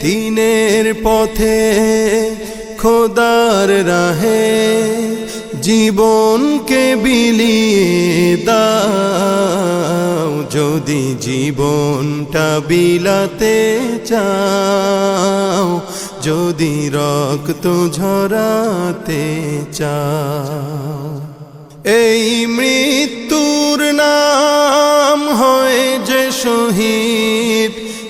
দিনের পথে খোদার রাহে জীবনকে বিলিয়ে দাও। যদি জীবনটা বিলাতে চাও, যদি রক্ত ঝরাতে চাও। এই মৃত্যুর নাম হয় যে শহীদ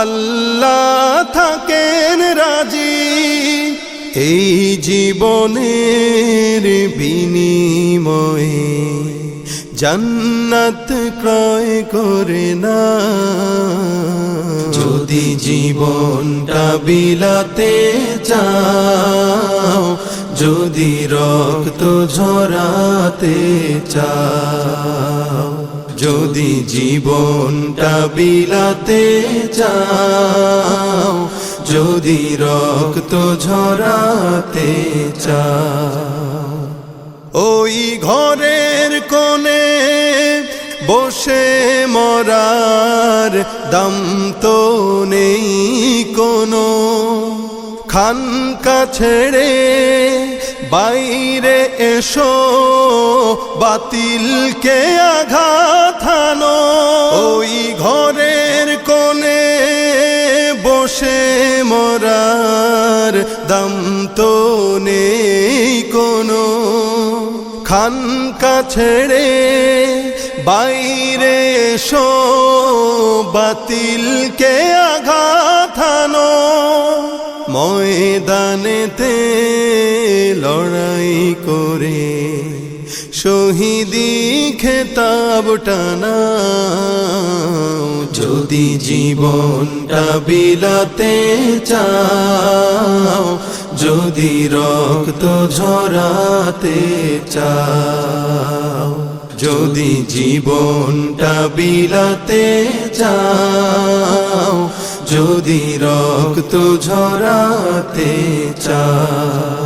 আল্লাহ থাকেন রাজি এই জীবনের বিনিময়ে জান্নাত ক্রয় করে না। যদি জীবনটা বিলাতে চাও, যদি রক্ত ঝরাতে চাও। যদি জীবনটা বিলাতে চাও, যদি রক্ত ঝরাতে চাও, ওই ঘরের কোণে বসে মরার দাম তো নেই কোনো। খানকা ছেড়ে বাইরে এসো, বাতিলকে আঘাত হানো। ওই ঘরের কোণে বসে মরার দাম তো নেই কোনো। খানকা ছেড়ে বাইরে এসো, বাতিলকে আঘাত ময়দানেতে লড়াই করে শহীদি খেতাব টানা যদি জীবনটা বিলাতে চাও, যদি রক্ত ঝরাতে চাও, যদি জীবনটা বিলাতে চাও যদি রক্ত ঝরাতে চাও